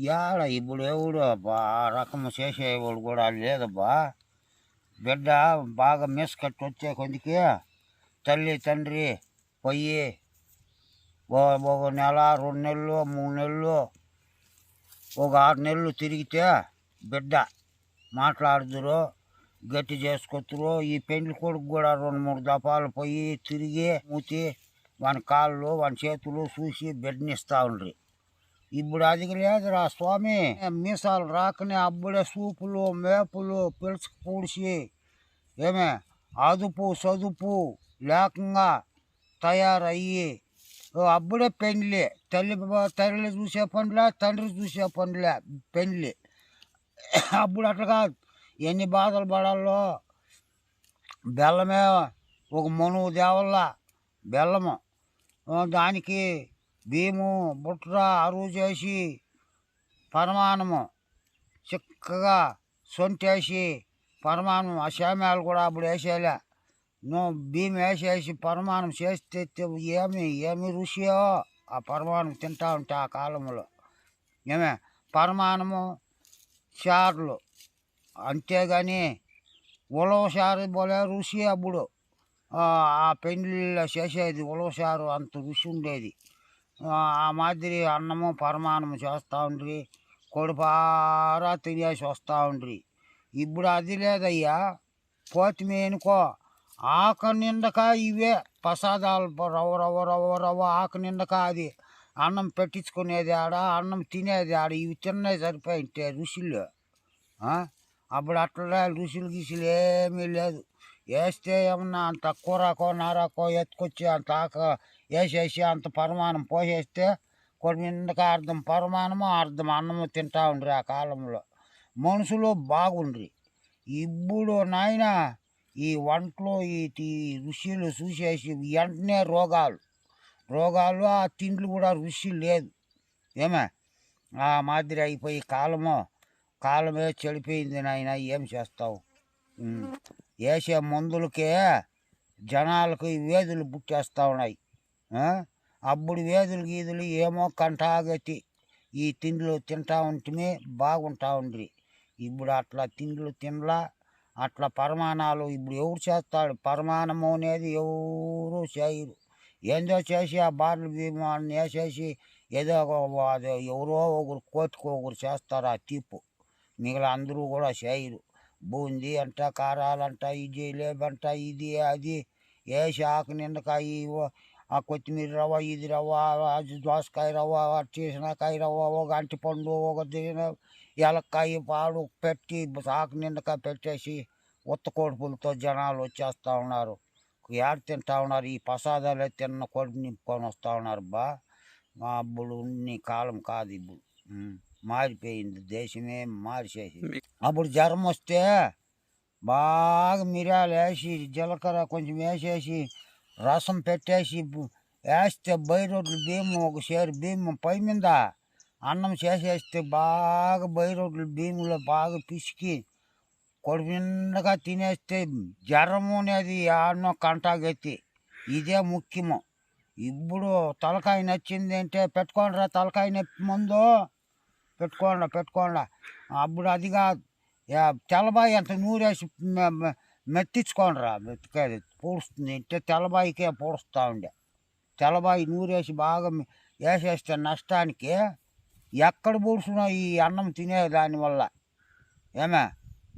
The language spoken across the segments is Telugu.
ఇవాళ ఇప్పుడు ఎవడు? అబ్బా ఆ రకం చేసేవాడు కూడా లేదబ్బా. బిడ్డ బాగా మిస్ కట్టి వచ్చే కొందికి తల్లి తండ్రి పోయి ఓ- ఒక నెల రెండు నెలలు మూడు నెలలు ఒక ఆరు నెలలు తిరిగితే బిడ్డ మాట్లాడుదురు గట్టి చేసుకొచ్చురు ఈ పెండ్లి కొడుకు కూడా రెండు మూడు దఫాలు పోయి తిరిగి మూతి వాని కాళ్ళు వాని చేతులు చూసి బిడ్డనిస్తా ఉండ్రి. ఇప్పుడు అది లేదురా స్వామి. మీసాలు రాకనే అప్పుడే సూపులు మేపులు పిలుచుకు పూడ్చి. ఏమే? అదుపు సదుపు లేకంగా తయారయ్యి. అప్పుడే పెండ్లి. తల్లి తల్లి చూసే పనులే తండ్రి చూసే పనులే పెండ్లి. అప్పుడు అట్లా కాదు. ఎన్ని బాధలు పడాలో. బెల్లమే ఒక మనువు దేవల్లా బెల్లము. దానికి భీము బుట్ర అరువు చేసి పరమాణము చిక్కగా సొంటేసి పరమాణం ఆ శామ్యాలు కూడా అప్పుడు వేసేలే. నువ్వు భీము వేసేసి పరమాణం చేస్తే ఏమి ఏమి రుచియో ఆ పరమాణం తింటా ఉంటే ఆ కాలంలో ఏమే? పరమాణము చారులు. అంతేగాని ఉలవసారు పోలే రుచి అప్పుడు. ఆ పెండ్లిలో పెళ్ళిళ్ళ చేసేది ఉలవసారు అంత రుచి ఉండేది. ఆ మాదిరి అన్నము పరమాన్నము చేస్తూ ఉండ్రి. కొడుపారా తినేసి వస్తూ ఉండ్రి. ఇప్పుడు అది లేదయ్యా. పోతిమి అనుకో. ఆకు నిండక ఇవే ప్రసాదాలు రవ్వ రవ్వ రవ్వ రవ్వ ఆకు నిండక అది. అన్నం పెట్టించుకునేది ఆడ అన్నం తినేది ఆడ. ఇవి తిన్నవి సరిపోయింటే రుచులు. అప్పుడు అట్లా రుచులు గిసులు ఏమీ లేదు. వేస్తే ఏమన్నా అంత కూరకో నారాకో ఎత్తుకొచ్చి అంత ఆక వేసేసి అంత పరిమాణం పోసేస్తే కొన్ని నిండక అర్థం? పరిమాణము అర్థం. అన్నము తింటా ఉండ్రి ఆ కాలంలో. మనుషులు బాగుండ్రి. ఇప్పుడు నాయన ఈ వంటలు ఈ రుషులు చూసేసి వెంటనే రోగాలు. రోగాలు ఆ తిండ్లు కూడా రుచి లేదు. ఏమే? ఆ మాదిరి అయిపోయి కాలము కాలమే చెడిపోయింది నాయన. ఏం చేస్తావు? వేసే మందులకే జనాలకు ఈ వేదులు పుట్టేస్తూ ఉన్నాయి. అప్పుడు వేదులు గీదులు ఏమో కంటాగతి ఈ తిండ్లు తింటా ఉంటేనే బాగుంటా ఉండ్రి. ఇప్పుడు అట్లా తిండ్లు తినలా అట్లా పరమాణాలు ఇప్పుడు ఎవరు చేస్తాడు? పరమాణము అనేది ఎవరు చేయరు. ఏందో చేసి ఆ బార్లు భీమాన్ని వేసేసి ఏదో అది ఎవరో ఒకరు కోతికి ఒకరు చేస్తారు ఆ తీర్పు మిగిలిన అందరూ కూడా చేయరు. బూందీ అంట కారాలంట ఇది లేబంట ఇది అది. వేసి ఆకు నిండకాయ ఆ కొత్తిమీర రవ్వ ఇది రవ్వ దోసకాయ రవ్వ చేసినకాయ రవ్వ ఒక అంటి పండు ఒక దిన ఎలక్కాయ పాడు పెట్టి ఆకు నిండకాయ పెట్టేసి ఉత్త కోడిపులతో జనాలు వచ్చేస్తూ ఉన్నారు. ఏడు తింటా ఉన్నారు? ఈ ప్రసాదాలే తిన్న కొడుకు నింపుకొని వస్తూ ఉన్నారు. బా మా అప్పుడు ఉన్ని కాలం కాదు ఇప్పుడు మారిపోయింది. దేశమే మార్చేసి అప్పుడు జ్వరం వస్తే బాగా మిరియాలు వేసి జీలకర్ర కొంచెం వేసేసి రసం పెట్టేసి వేస్తే బైరోడ్లు బియ్యం ఒక సేరు బియ్యం పై మీద అన్నం చేసేస్తే బాగా బైరోడ్లు బియ్యంలో బాగా పిసికి కొడుకు నిండగా తినేస్తే జ్వరము అనేది ఆడనో కంటాగెత్తి. ఇదే ముఖ్యము. ఇప్పుడు తలకాయ నచ్చింది అంటే పెట్టుకోండిరా తలకాయ నొప్పి ముందు. పెట్టుకోండి పెట్టుకోండి అప్పుడు అది కాదు. తెల్లబాయి అంత నూరేసి మెత్తించుకోనరా మెత్తించుకోండిరా మెత్తికాయ పూడుస్తుంది. అంటే తెల్లబాయికే పూడుస్తూ ఉండే. తెల్లబాయి నూరేసి బాగా వేసేస్తే నష్టానికి ఎక్కడ పూడుస్తున్నా ఈ అన్నం తినే దానివల్ల ఏమే?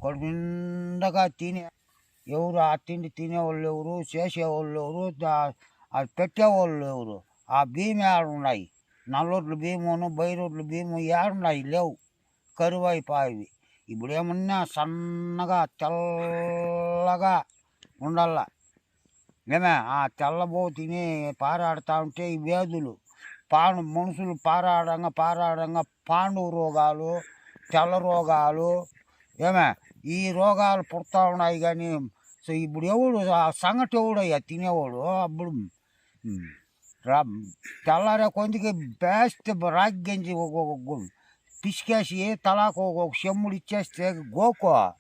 కొడుకు నిండగా తినే ఎవరు ఆ తిండి తినేవాళ్ళు ఎవరు చేసేవాళ్ళు ఎవరు అది పెట్టేవాళ్ళు ఎవరు? ఆ బియ్యం ఏడున్నాయి. నల్లొడ్లు భీమును బైరోడ్లు భీము ఏడున్నాయి లేవు. కరువు అయిపోయి ఇప్పుడు సన్నగా తెల్లగా ఉండాల. ఏమే ఆ తెల్లబో తిని పారాడుతూ ఉంటే ఈ వ్యాధులు పాను మనుషులు పారాడంగా పారాడంగా పాండు రోగాలు తెల్ల రోగాలు ఏమే ఈ రోగాలు పుడతా ఉన్నాయి కానీ సో ఇప్పుడు ఎవడు ఆ సంగటి ఎవడయ్యా తినేవాడు? అప్పుడు తెల్లారే కొందికి బేస్ట్ రాగి గంజి పిసికేసి తలాకు ఒక చెమ్ముడు ఇచ్చేస్తే గోకో.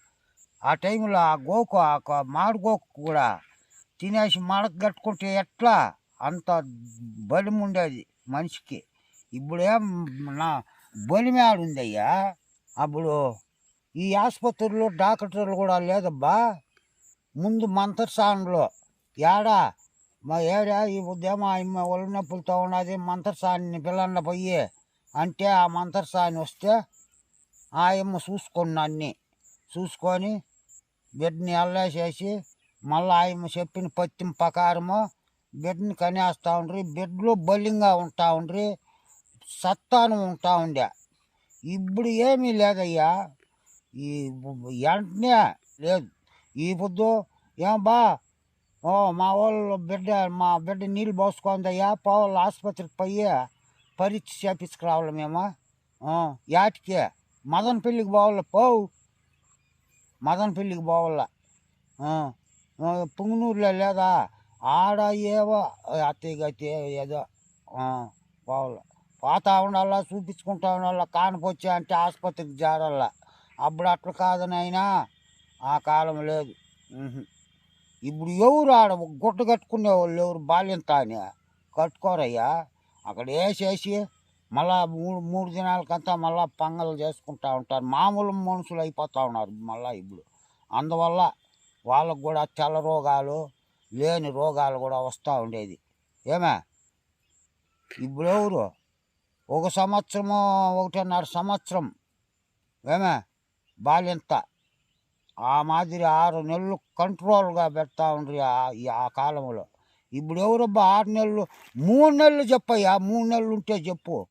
ఆ టైంలో ఆ గోకు ఆ మాడు గోకు కూడా తినేసి మడక కట్టుకుంటే ఎట్లా? అంత బలం ఉండేది మనిషికి. ఇప్పుడేం నా బలిమే ఉందయ్యా. అప్పుడు ఈ ఆసుపత్రిలో డాక్టర్లు కూడా లేదబ్బా. ముందు మంతర్సాన్లో ఏడా? మా ఏడా ఈ ఉద్యమ ఆయమ్మ ఒళ్ళు నొప్పులతో ఉన్నది మంతర్సాన్ని పిల్లన్న పోయి అంటే ఆ మంత్రసాని వస్తే ఆయమ్మ చూసుకున్న అన్ని చూసుకొని బిడ్డని అల్లేసేసి మళ్ళీ ఆయమ్మ చెప్పిన పత్యం ప్రకారము బిడ్డని కనేస్తూ ఉండ్రి బిడ్డలు బలింగా ఉంటా ఉండ్రి సత్తాను ఉంటా ఉండే. ఇప్పుడు ఏమీ లేదయ్యా. ఈ వెంటనే లేదు. ఈ పొద్దు ఏం బా? ఓ మా వాళ్ళు బిడ్డ మా బిడ్డ నీళ్ళు పోసుకుందయ్యా పోవాలి ఆసుపత్రికి పోయి పరీక్ష చేపించుకురావాలి మేము ఆ, యాటికి. మదన పెళ్ళికి పోవాలి? పోవు. మదన పెళ్ళికి పోవాల? పుంగనూరులో లేదా? ఆడ ఏవో అత్తయ్య గతి ఏదో పోవాల. పోతా ఉండాలా? చూపించుకుంటా ఉండాలా? కానిపోచ్చా అంటే ఆసుపత్రికి చేరాల? అప్పుడు అట్లా కాదని అయినా ఆ కాలం లేదు. ఇప్పుడు ఎవరు ఆడ గుట్ట కట్టుకునే వాళ్ళు ఎవరు? బాల్యంత అని కట్టుకోరయ్యా. అక్కడ వేసేసి మళ్ళా మూడు మూడు దినాలకంతా మళ్ళా పంగలు చేసుకుంటా ఉంటారు. మామూలు మనుషులు అయిపోతూ ఉన్నారు మళ్ళా ఇప్పుడు. అందువల్ల వాళ్ళకు కూడా తెల్ల రోగాలు లేని రోగాలు కూడా వస్తూ ఉండేది. ఏమే? ఇప్పుడు ఎవరు? ఒక సంవత్సరము ఒకటిన్నర సంవత్సరం. ఏమే? బాల్యంత ఆ మాదిరి ఆరు నెలలు కంట్రోల్గా పెడతా ఉండ్రి ఈ ఆ కాలంలో. ఇప్పుడు ఎవరబ్బా ఆరు నెలలు? మూడు నెలలు చెప్పయ్యా. మూడు నెలలు ఉంటే చెప్పు.